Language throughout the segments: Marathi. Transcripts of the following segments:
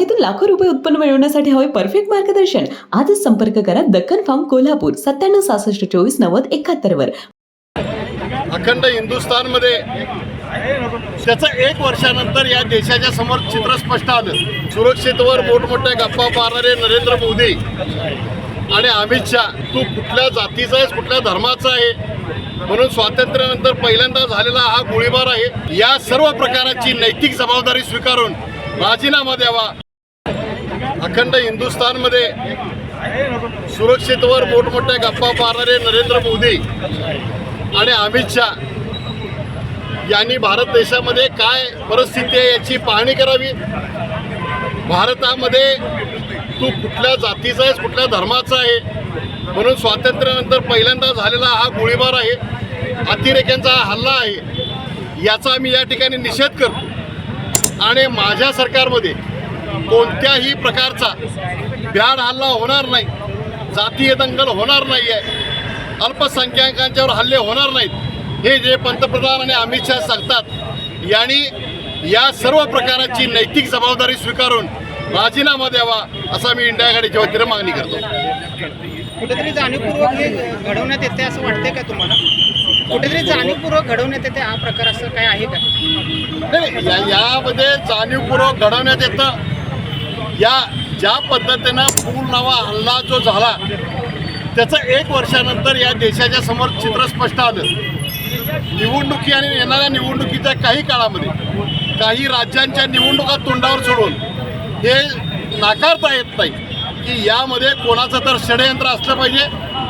बागेतून लाखो रुपये उत्पन्न मिळवण्यासाठी हवे परफेक्ट मार्गदर्शन. आजच संपर्क करा दक्कन फार्म कोल्हापूर सत्त्याण्णव सहासष्ट चोवीस नव्वद एकाहत्तर वर. अखंड हिंदुस्थानमध्ये त्याचं एक वर्षानंतर या देशाच्या समोर चित्र स्पष्ट आलं. सुरक्षितवर मोठमोठ्या गप्पा मारणारे नरेंद्र मोदी आणि अमित शहा. तू कुठल्या जातीचा आहेस कुठल्या धर्माचा आहे? म्हणून स्वातंत्र्यानंतर पहिल्यांदा झालेला हा गोळीबार आहे. या सर्व प्रकाराची नैतिक जबाबदारी स्वीकारून राजीनामा द्यावा. अखंड हिंदुस्थानमध्ये सुरक्षितवर मोठमोठ्या गप्पा मारणारे नरेंद्र मोदी आणि अमित शहा यांनी भारत देशामध्ये काय परिस्थिती आहे याची पाहणी करावी? भारतामध्ये तू कुठल्या जातीचा आहेस कुठल्या धर्माचा आहे? म्हणून स्वातंत्र्यानंतर पहिल्यांदा झालेला हा गोळीबार आहे अतिरेक्यांचा हा हल्ला आहे याचा मी या ठिकाणी निषेध करतो. आणि माझ्या सरकारमध्ये कोणत्याही प्रकारचा भ्याड हल्ला होणार नाही. जातीय दंगल होणार नाही आहे अल्पसंख्याकांच्यावर हल्ले होणार नाहीत. हे जे पंतप्रधान आणि अमित शहा सांगतात यांनी या सर्व प्रकाराची नैतिक जबाबदारी स्वीकारून राजीनामा द्यावा असा मी इंडिया आघाडीच्या वतीने मागणी करतो. कुठेतरी जाणीवपूर्वक हे घडवण्यात येते असं वाटतंय का तुम्हाला? कुठेतरी जाणीवपूर्वक घडवण्यात येते हा प्रकार असं काय आहे का? नाही यामध्ये जाणीवपूर्वक घडवण्यात येतं. या ज्या पद्धतीनं पूलनावा हल्ला जो झाला त्याचं एक वर्षानंतर या देशाच्या समोर चित्र स्पष्ट आलं. निवडणुकी आणि येणाऱ्या निवडणुकीच्या काही काळामध्ये काही राज्यांच्या निवडणुका तोंडावर सोडून हे नाकारता येत नाही की यामध्ये कोणाचं तर षडयंत्र असलं पाहिजे.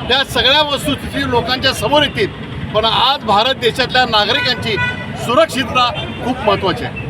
त्या सगळ्या वस्तुस्थिती लोकांच्या समोर येतील. पण आज भारत देशातल्या नागरिकांची सुरक्षितता खूप महत्त्वाची आहे.